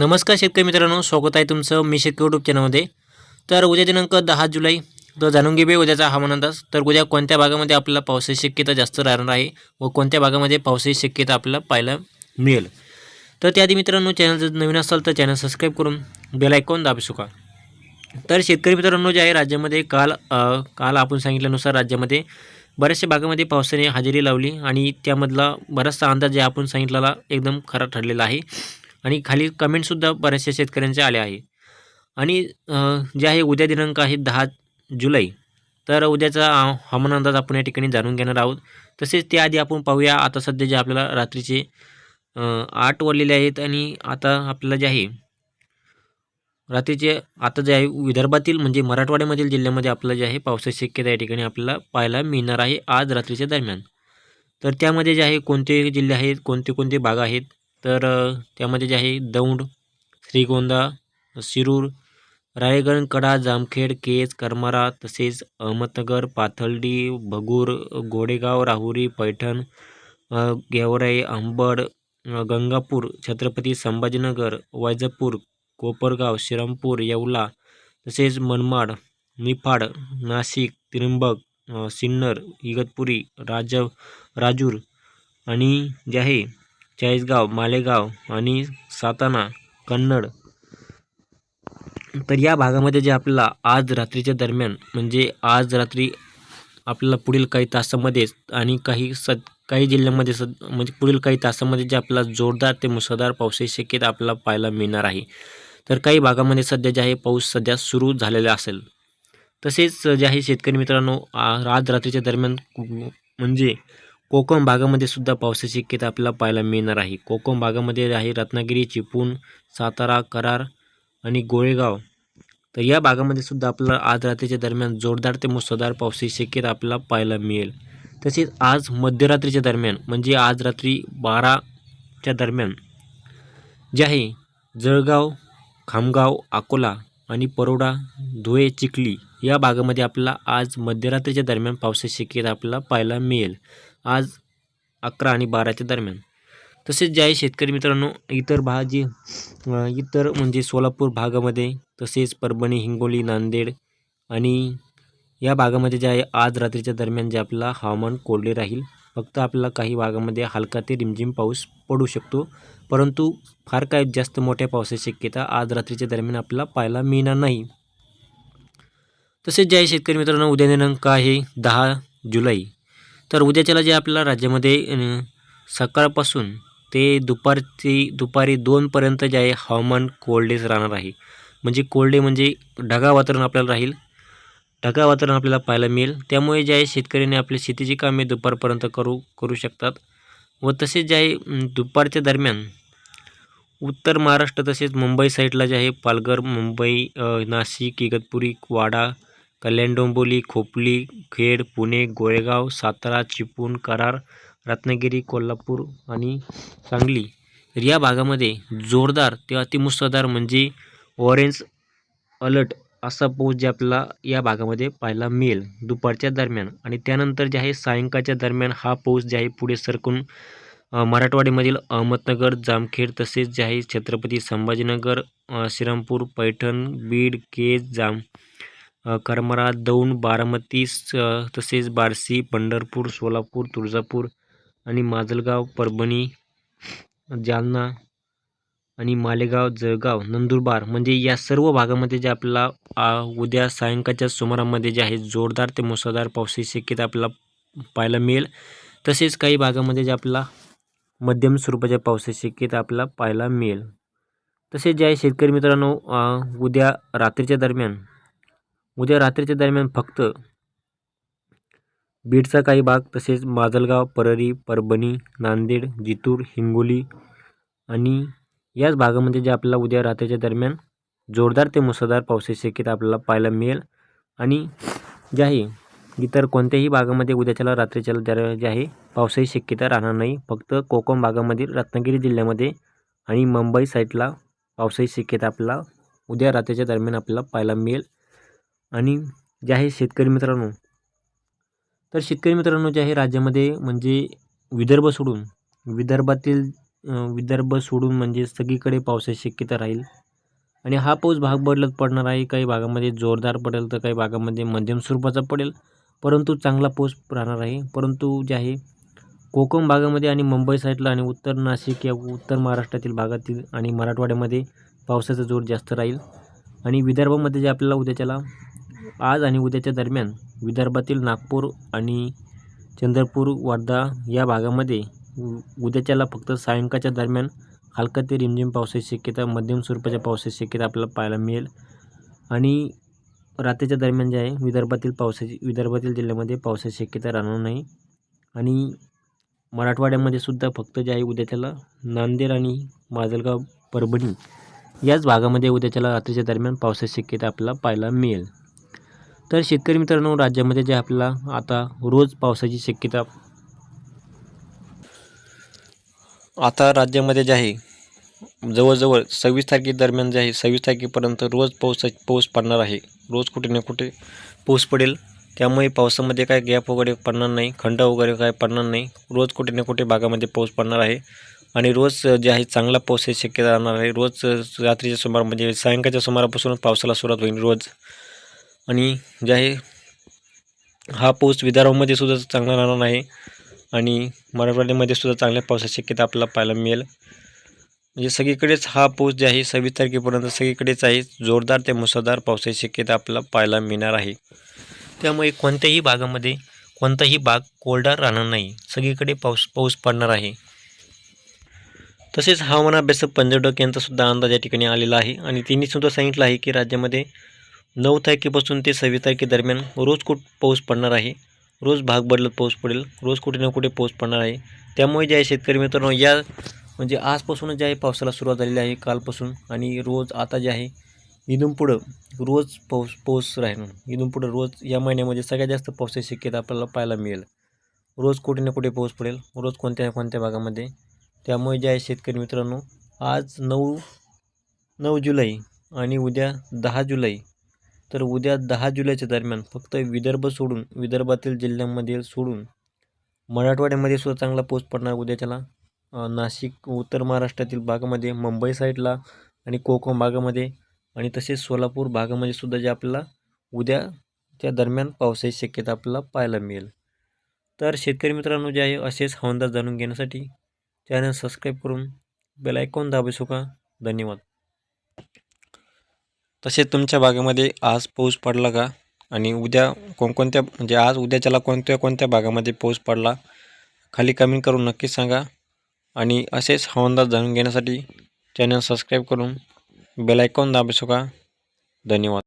नमस्कार शेतकरी मित्रांनो स्वागत आहे तुमचं मी शेतकरी यूट्यूब चॅनलमध्ये तर उद्या दिनांक दहा जुलै तर जाणून घे उद्याचा हवामान अंदाज. तर उद्या कोणत्या भागामध्ये आपल्याला पावसाची शक्यता जास्त राहणार आहे व कोणत्या भागामध्ये पावसाची शक्यता आपल्याला पाहायला मिळेल? तर त्याआधी मित्रांनो चॅनल जर नवीन असाल तर चॅनल सबस्क्राईब करून बेल आयकॉन दाबू शका तर शेतकरी मित्रांनो जे आहे राज्यामध्ये काल काल आपण सांगितल्यानुसार राज्यामध्ये बऱ्याचशा भागामध्ये पावसाने हजेरी लावली आणि त्यामधला बराचसा अंदाज जे आपण सांगितलेला एकदम खरा ठरलेला आहे. आणि खाली कमेंटसुद्धा बऱ्याचशा शेतकऱ्यांचे आले आहे आणि जे आहे उद्या दिनांक आहे दहा जुलै तर उद्याचा हवामान अंदाज आपण या ठिकाणी जाणून घेणार आहोत. तसेच त्याआधी आपण पाहूया आता सध्या जे आपल्याला रात्रीचे आठ वाजलेले आहेत आणि आता आपल्याला जे आहे रात्रीचे आता जे आहे विदर्भातील म्हणजे मराठवाड्यामधील जिल्ह्यामध्ये आपलं जे आहे पावसाची शक्यता या ठिकाणी आपल्याला पाहायला मिळणार आहे आज रात्रीच्या दरम्यान. तर त्यामध्ये जे आहे कोणते जिल्हे आहेत कोणते कोणते भाग आहेत तर त्यामध्ये जे आहे दौंड श्रीगोंदा शिरूर रायगड कडा जामखेड केज करमारा तसेच अहमदनगर पाथर्डी भगूर गोडेगाव राहुरी पैठण गेवराई अंबड गंगापूर छत्रपती संभाजीनगर वैजापूर कोपरगाव श्रीरामपूर येवला तसेच मनमाड निफाड नाशिक त्रिंबक सिन्नर इगतपुरी राज राजूर आणि जे आहे चाळीसगाव मालेगाव आणि साताना कन्नड. तर या भागामध्ये जे आपल्याला आज रात्रीच्या दरम्यान म्हणजे आज रात्री आपल्याला पुढील काही तासामध्येच आणि काही सद काही जिल्ह्यांमध्ये सद म्हणजे पुढील काही तासामध्ये जे आपल्याला जोरदार ते मुसळधार पावसाची शक्यता आपल्याला पाहायला मिळणार आहे. तर काही भागामध्ये सध्या जे आहे पाऊस सध्या सुरू झालेला असेल. तसेच जे आहे शेतकरी मित्रांनो आज रात्रीच्या दरम्यान म्हणजे कोकण भागामध्ये सुद्धा पावसाची शक्यता आपल्याला पाहायला मिळणार आहे. कोकण भागामध्ये आहे रत्नागिरी चिपळूण सातारा करार आणि गोळेगाव तर या भागामध्ये सुद्धा आपल्याला आज रात्रीच्या दरम्यान जोरदार ते मुसळधार पावसाची शक्यता आपल्याला पाहायला मिळेल. तसेच आज मध्यरात्रीच्या दरम्यान म्हणजे आज रात्री बाराच्या दरम्यान जे आहे जळगाव खामगाव अकोला आणि परोडा धुळे चिखली या भागामध्ये आपल्याला आज मध्यरात्रीच्या दरम्यान पावसाची शक्यता आपल्याला पाहायला मिळेल. आज अकरा आणि बाराच्या दरम्यान. तसेच जे आहे शेतकरी मित्रांनो इतर भाजी अ, इतर म्हणजे सोलापूर भागामध्ये तसेच परभणी हिंगोली नांदेड आणि या भागामध्ये जे आहे आज रात्रीच्या दरम्यान जे आपला हवामान कोरडे राहील. फक्त आपल्याला काही भागामध्ये हलका ते रिमझिम पाऊस पडू शकतो. परंतु फार काय जास्त मोठ्या पावसाची शक्यता आज रात्रीच्या दरम्यान आपल्याला पाहायला मिळणार नाही. तसेच जे आहे शेतकरी मित्रांनो उद्या दिनांक आहे दहा जुलै. तर उद्याच्याला जे आपल्याला राज्यामध्ये सकाळपासून ते दुपारची दुपारी दोनपर्यंत जे आहे हवामान कोल्डेच राहणार आहे. म्हणजे कोल्डे म्हणजे ढगाळ वातावरण आपल्याला राहील. ढगाळ वातावरण आपल्याला पाहायला मिळेल. त्यामुळे जे आहे शेतकऱ्यांनी आपली शेतीची कामे दुपारपर्यंत करू करू शकतात. व तसेच जे आहे दुपारच्या दरम्यान उत्तर महाराष्ट्र तसेच मुंबई साईडला जे आहे पालघर मुंबई नाशिक इगतपुरी वाडा कल्याण डोंबिवली खोपली खेड पुणे गोळेगाव सातारा चिपळूण करार रत्नागिरी कोल्हापूर आणि सांगली. तर या भागामध्ये जोरदार ते अतिमुसळधार म्हणजे ऑरेंज अलर्ट असा पाऊस जे आपल्याला या भागामध्ये पाहायला मिळेल. दुपारच्या दरम्यान आणि त्यानंतर जे आहे सायंकाळच्या दरम्यान हा पाऊस जे आहे पुढे सरकून मराठवाड्यामधील अहमदनगर जामखेड तसेच जे आहे छत्रपती संभाजीनगर श्रीरामपूर पैठण बीड केज जाम करमाळा दौंड बारामती तसेच बार्शी पंढरपूर सोलापूर तुळजापूर आणि माजलगाव परभणी जालना आणि मालेगाव जळगाव नंदुरबार म्हणजे या सर्व भागामध्ये जे आपल्याला उद्या सायंकाळच्या सुमारामध्ये जे आहे जोरदार ते मुसळधार पावसाची शक्यता आपल्याला पाहायला मिळेल. तसेच काही भागामध्ये जे आपल्याला मध्यम स्वरूपाच्या पावसाची शक्यता आपल्याला पाहायला मिळेल. तसेच जे आहे शेतकरी मित्रांनो उद्या रात्रीच्या दरम्यान उद्या रात्रीच्या दरम्यान फक्त बीडचा काही भाग तसेच माजलगाव परळी परभणी नांदेड जितूर हिंगोली आणि याच भागामध्ये जे आपल्याला उद्या रात्रीच्या दरम्यान जोरदार ते मुसळधार पावसाची शक्यता आपल्याला पाहायला मिळेल आणि जे आहे इतर कोणत्याही भागामध्ये उद्याच्याला रात्रीच्याला दर जे आहे पावसाची शक्यता राहणार नाही. फक्त कोकण भागामधील रत्नागिरी जिल्ह्यामध्ये आणि मुंबई साईडला पावसाची शक्यता आपल्याला उद्या रात्रीच्या दरम्यान आपल्याला पाहायला मिळेल. आणि जे आहे शेतकरी मित्रांनो तर शेतकरी मित्रांनो जे आहे राज्यामध्ये म्हणजे विदर्भ सोडून विदर्भातील विदर्भ सोडून म्हणजे सगळीकडे पावसाची शक्यता राहील. आणि हा पाऊस भाग बदलत पडणार आहे. काही भागामध्ये जोरदार पडेल तर काही भागामध्ये मध्यम स्वरूपाचा पडेल. परंतु चांगला पाऊस राहणार आहे. परंतु जे आहे कोकण भागामध्ये आणि मुंबई साईडला आणि उत्तर नाशिक या उत्तर महाराष्ट्रातील भागातील आणि मराठवाड्यामध्ये पावसाचा जोर जास्त राहील. आणि विदर्भामध्ये जे आपल्याला उद्याच्याला आज आणि उद्याच्या दरम्यान विदर्भातील नागपूर आणि चंद्रपूर वर्धा या भागामध्ये उद्याच्याला फक्त सायंकाळच्या दरम्यान हलका ते रिमझिम पावसाची शक्यता मध्यम स्वरूपाच्या पावसाची शक्यता आपल्याला पाहायला मिळेल. आणि रात्रीच्या दरम्यान जे आहे विदर्भातील पावसाची विदर्भातील जिल्ह्यामध्ये पावसाची शक्यता राहणार नाही. आणि मराठवाड्यामध्ये सुद्धा फक्त जे आहे उद्याच्याला नांदेड आणि माजलगाव परभणी याच भागामध्ये उद्याच्याला रात्रीच्या दरम्यान पावसाची शक्यता आपल्याला पाहायला मिळेल. तर शेतकरी मित्रांनो राज्यामध्ये जे आपल्याला आता रोज पावसाची शक्यता आता राज्यामध्ये जे आहे जवळजवळ सव्वीस तारखेदरम्यान जे आहे सव्वीस तारखेपर्यंत रोज पाऊस पाऊस पडणार आहे. रोज कुठे ना कुठे पाऊस पडेल. त्यामुळे पावसामध्ये काय गॅप वगैरे पडणार नाही खंड वगैरे काय पडणार नाही. रोज कुठे ना कुठे भागामध्ये पाऊस पडणार आहे. आणि रोज जे आहे चांगला पावसाची शक्यता राहणार आहे. रोज रात्रीच्या सुमार म्हणजे सायंकाळच्या सुमारापासूनच पावसाला सुरुवात होईल रोज. आणि जे आहे हा पाऊस विदर्भामध्ये सुद्धा चांगला राहणार आहे आणि मराठवाड्यामध्ये सुद्धा चांगल्या पावसाची शक्यता आपल्याला पाहायला मिळेल. म्हणजे सगळीकडेच हा पाऊस जे आहे सव्वीस तारखेपर्यंत सगळीकडेच आहे. जोरदार ते मुसळधार पावसाची शक्यता आपल्याला पाहायला मिळणार आहे. त्यामुळे कोणत्याही भागामध्ये कोणताही भाग कोरडा राहणार नाही. सगळीकडे पाऊस पाऊस पडणार आहे. तसेच हवामान अभ्यासक पंजाब यांचा यांचासुद्धा अंदाज या ठिकाणी आलेला आहे. आणि त्यांनीसुद्धा सांगितलं आहे की राज्यामध्ये नऊ तारखेपासून ते सव्वीस तारखेदरम्यान रोज कुठ पाऊस पडणार आहे. रोज भाग बदलत पाऊस पडेल. रोज कुठे ना कुठे पाऊस पडणार आहे. त्यामुळे जे आहे शेतकरी मित्रांनो या म्हणजे आजपासूनच जे आहे पावसाला सुरुवात झालेली आहे कालपासून आणि रोज आता जे आहे इथून पुढं रोज पाऊस पाऊस राहणार इथून पुढं रोज या महिन्यामध्ये सगळ्यात जास्त पावसाची शक्यता आपल्याला पाहायला मिळेल. रोज कुठे ना कुठे पाऊस पडेल. रोज कोणत्या ना कोणत्या भागामध्ये. त्यामुळे जे आहे शेतकरी मित्रांनो आज नऊ नऊ जुलै आणि उद्या दहा जुलै तर उद्या दहा जुलैच्या दरम्यान फक्त विदर्भ सोडून विदर्भातील जिल्ह्यांमध्ये सोडून मराठवाड्यामध्ये सुद्धा चांगला पाऊस पडणार. उद्याच्याला त्याला नाशिक उत्तर महाराष्ट्रातील भागामध्ये मुंबई साईडला आणि कोकण भागामध्ये आणि तसेच सोलापूर भागामध्ये सुद्धा जे आपल्याला उद्याच्या दरम्यान पावसाची शक्यता आपल्याला पाहायला मिळेल. तर शेतकरी मित्रांनो जे आहे असेच हवामान जाणून घेण्यासाठी चॅनल सबस्क्राईब करून बेल आयकॉन दाबू शका धन्यवाद. तसेच तुमच्या भागामध्ये आज पाऊस पडला का? आणि उद्या कोणकोणत्या म्हणजे आज उद्याच्याला कोणत्या कोणत्या भागामध्ये पाऊस पडला? खाली कमेंट करून नक्कीच सांगा. आणि असेच हवामान जाणून घेण्यासाठी चॅनल सबस्क्राईब करून बेल आयकॉन दाबू का धन्यवाद.